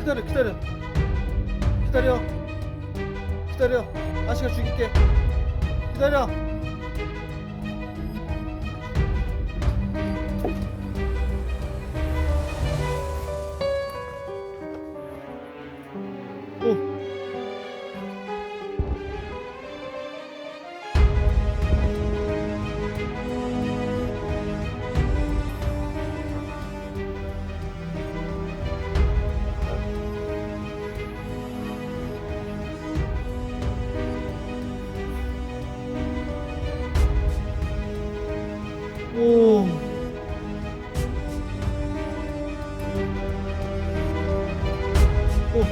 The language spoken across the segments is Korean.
기다려 기다려. 기다려. 기다려. 아씨가 죽일게. 기다려 오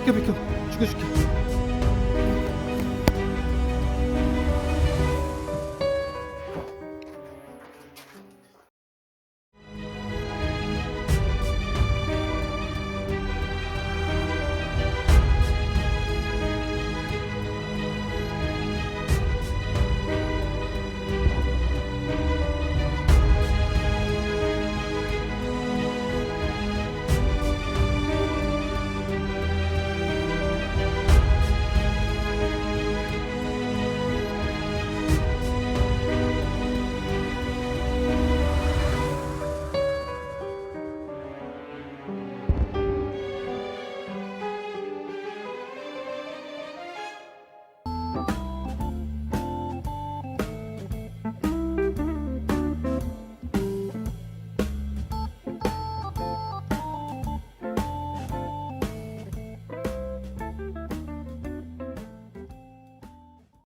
비켜 비켜. 죽여줄게